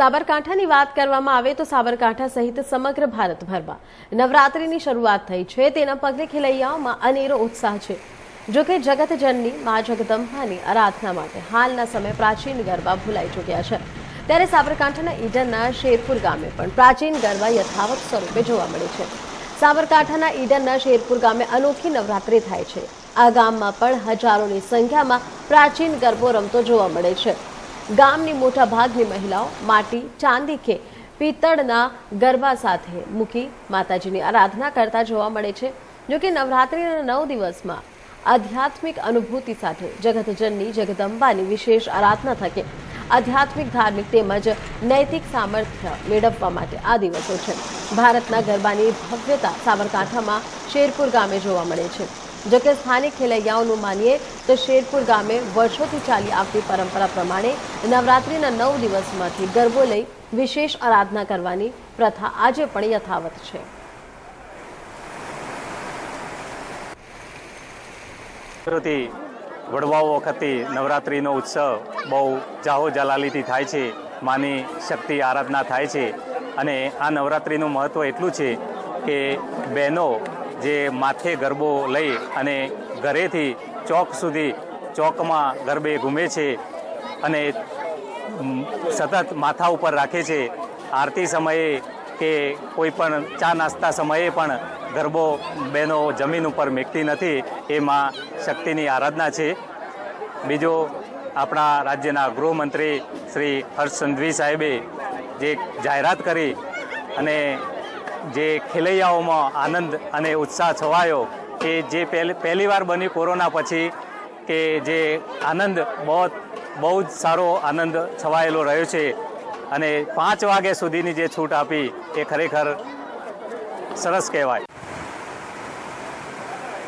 સાબરકાંઠાની વાત કરવામાં આવે તો સાબરકાંઠા સહિત સમગ્ર ભારતભરમાં નવરાત્રિની શરૂઆત થઈ છે. તેના પગલે ખેલૈયાઓમાં અનેરો ઉત્સાહ છે. જોકે જગતજનની મા જગદંબાની આરાધના માટે હાલના સમય પ્રાચીન ગરબા ભૂલાઈ ચૂક્યા છે. ત્યારે સાબરકાંઠાના ઈડરના શેરપુર ગામે પણ પ્રાચીન ગરબા યથાવત સ્વરૂપે જોવા મળે છે. સાબરકાંઠાના ઈડરના શેરપુર ગામે અનોખી નવરાત્રિ થાય છે. આ ગામમાં પણ હજારોની સંખ્યામાં પ્રાચીન ગરબો રમતો જોવા મળે છે. ગામની મોટા ભાગની મહિલાઓ માટી, ચાંદી કે પિત્તળના ગરબા સાથે મૂકી માતાજીની આરાધના કરતા જોવા મળે છે. જોકે નવરાત્રિના નવ દિવસમાં આધ્યાત્મિક અનુભૂતિ સાથે જગતજનની જગદંબાની વિશેષ આરાધના થકે આધ્યાત્મિક, ધાર્મિક તેમજ નૈતિક સામર્થ્ય મેળવવા માટે આ દિવસો છે. ભારતના ગરબાની ભવ્યતા સાબરકાંઠામાં શેરપુર ગામે જોવા મળે છે. જોકે સ્થાનિક ખેલૈયાઓનું માનીએ તો શેરપુર ગામે વર્ષોથી ચાલી આવતી પરંપરા પ્રમાણે નવરાત્રિના નવ દિવસમાંથી ગરબો લઈ વિશેષ આરાધના કરવાની પ્રથા આજે પણ યથાવત છે. પ્રકૃતિ વડવાઓ વખતે નવરાત્રિનો ઉત્સવ બહુ જાહો જલાલીથી થાય છે, માની શક્તિ આરાધના થાય છે અને આ નવરાત્રિનું મહત્ત્વ એટલું છે કે બહેનો જે માથે ગરબો લઈ અને ઘરેથી ચોક સુધી ચોકમાં ગરબે ઘૂમે છે અને સતત માથા ઉપર રાખે છે. આરતી સમયે કે કોઈ પણ ચા નાસ્તા સમયે પણ ગરબો બહેનો જમીન ઉપર મેકતી નથી એમાં શક્તિની આરાધના છે. બીજો આપણા રાજ્યના ગૃહમંત્રી શ્રી હર્ષ સંઘવી સાહેબે જે જાહેરાત કરી અને જે ખેલૈયાઓમાં આનંદ અને ઉત્સાહ છવાયો કે જે પહેલી, પહેલીવાર બની કોરોના પછી કે જે આનંદ બહુ બહુ જ સારો આનંદ છવાયેલો રહ્યો છે. અને પાંચ વાગ્યા સુધીની જે છૂટ આપી એ ખરેખર સરસ કહેવાય.